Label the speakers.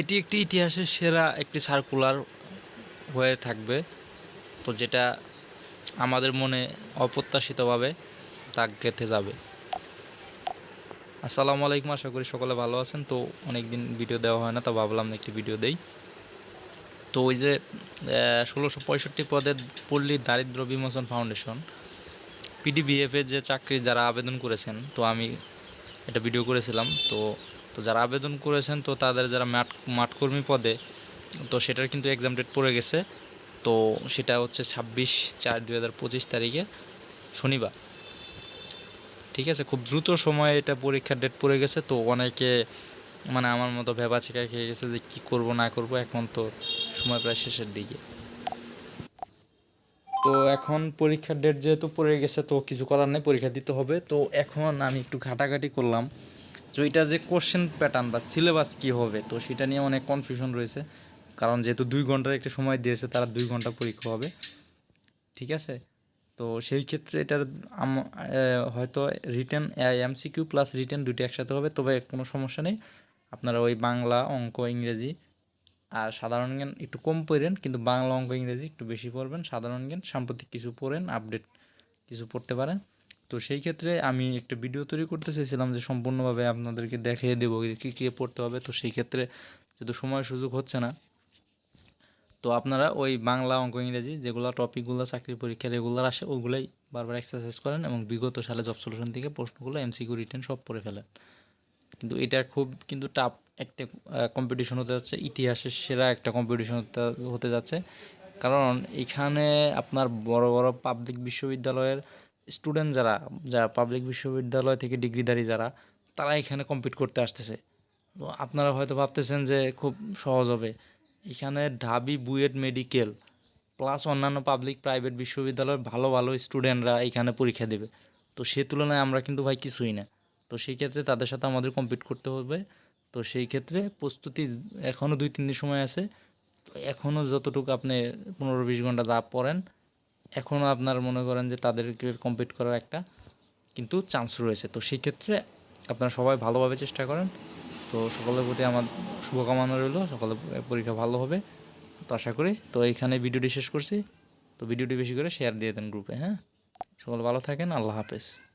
Speaker 1: এটি একটি ইতিহাসের সেরা একটি সার্কুলার হয়ে থাকবে। তো যেটা আমাদের মনে অপ্রত্যাশিতভাবে দাগ গেঁথে যাবে। আসসালামু আলাইকুম, আশা করি সকলে ভালো আছেন। তো অনেক দিন ভিডিও দেওয়া হয় না, তো ভাবলাম একটি ভিডিও দেই। তো ওই যে ষোলোশো পঁয়ষট্টি পদের পল্লী দারিদ্র বিমোচন ফাউন্ডেশন পিডিবিএফের যে চাকরি যারা আবেদন করেছেন, তো আমি এটা ভিডিও করেছিলাম। তো তো যারা আবেদন করেছেন, তো তাদের যারা মাঠ, মাঠকর্মী পদে, তো সেটার কিন্তু এক্সাম ডেট পড়ে গেছে। তো সেটা হচ্ছে ছাব্বিশ চার দুই হাজার পঁচিশ তারিখে শনিবার। ঠিক আছে? খুব দ্রুত সময়ে এটা পরীক্ষার ডেট পড়ে গেছে। তো অনেকে মানে আমার মতো ভেবা ছেঁকা খেয়ে গেছে যে কী করব, না করব, এখন তো সময় প্রায় শেষের দিকে। তো এখন পরীক্ষার ডেট যেহেতু পড়ে গেছে, তো কিছু করার নেই, পরীক্ষা দিতে হবে। তো এখন আমি একটু ঘাটাঘাটি করলাম। তো এটা যে কোশ্চেন প্যাটার্ন বা সিলেবাস কী হবে, তো সেটা নিয়ে অনেক কনফিউশন রয়েছে। কারণ যেহেতু দুই ঘণ্টার একটা সময় দিয়েছে, তারা দুই ঘণ্টা পরীক্ষা হবে। ঠিক আছে? তো সেই ক্ষেত্রে এটার হয়তো রিটেন এমসিকিউ প্লাস রিটেন দুটি একসাথে হবে, তবে কোনো সমস্যা নেই। আপনারা ওই বাংলা, অঙ্ক, ইংরেজি আর সাধারণ জ্ঞান একটু কম পড়েন, কিন্তু বাংলা, অঙ্ক, ইংরেজি একটু বেশি পড়বেন। সাধারণ জ্ঞান, সাম্প্রতিক কিছু পড়েন আপডেট কিছু পড়তে পারেন। তো সেই ক্ষেত্রে আমি একটা ভিডিও তৈরি করতে চাইছিলাম যে সম্পূর্ণভাবে আপনাদেরকে দেখিয়ে দেবো কী কী পড়তে হবে। তো সেই ক্ষেত্রে যেহেতু সময় সুযোগ হচ্ছে না, তো আপনারা ওই বাংলা অঙ্ক ইংরেজি যেগুলো টপিকগুলো চাকরির পরীক্ষা রেগুলার আসে, ওগুলোই বারবার এক্সারসাইজ করেন এবং বিগত সালে জব সলিউশন থেকে প্রশ্নগুলো এমসিকিউ রিটেন সব পড়ে ফেলেন। কিন্তু এটা খুব কিন্তু টাফ একটা কম্পিটিশন হতে যাচ্ছে, ইতিহাসের সেরা একটা কম্পিটিশন হতে যাচ্ছে। কারণ এখানে আপনার বড় বড় পাবলিক বিশ্ববিদ্যালয়ের স্টুডেন্ট যারা যারা পাবলিক বিশ্ববিদ্যালয় থেকে ডিগ্রিধারী যারা, তারা এখানে কম্পিট করতে আসতেছে। তো আপনারা হয়তো ভাবতেছেন যে খুব সহজ হবে। এখানে ঢাবি বুয়েট মেডিকেল প্লাস অন্যান্য পাবলিক প্রাইভেট বিশ্ববিদ্যালয়ের ভালো ভালো স্টুডেন্টরা এখানে পরীক্ষা দেবে। তো সে তুলনায় আমরা কিন্তু ভাই কিছুই না। তো সেই ক্ষেত্রে তাদের সাথে আমাদের কম্পিট করতে হবে। তো সেই ক্ষেত্রে প্রস্তুতি এখনও দুই, তিন দিন সময় আছে। তো এখনও যতটুকু আপনি পনেরো, বিশ ঘণ্টা যা পড়েন এখনও আপনার মনে করেন যে তাদেরকে কম্পিট করার একটা কিন্তু চান্স রয়েছে। তো সেই ক্ষেত্রে আপনারা সবাই ভালোভাবে চেষ্টা করেন। তো সকলের প্রতি আমার শুভকামনা রইল, সকলের পরীক্ষা ভালো হবে। তো আশা করি, তো এইখানে ভিডিওটি শেষ করছি। তো ভিডিওটি বেশি করে শেয়ার দিয়ে দেন গ্রুপে হ্যাঁ? সকল ভালো থাকেন, আল্লাহ হাফেজ।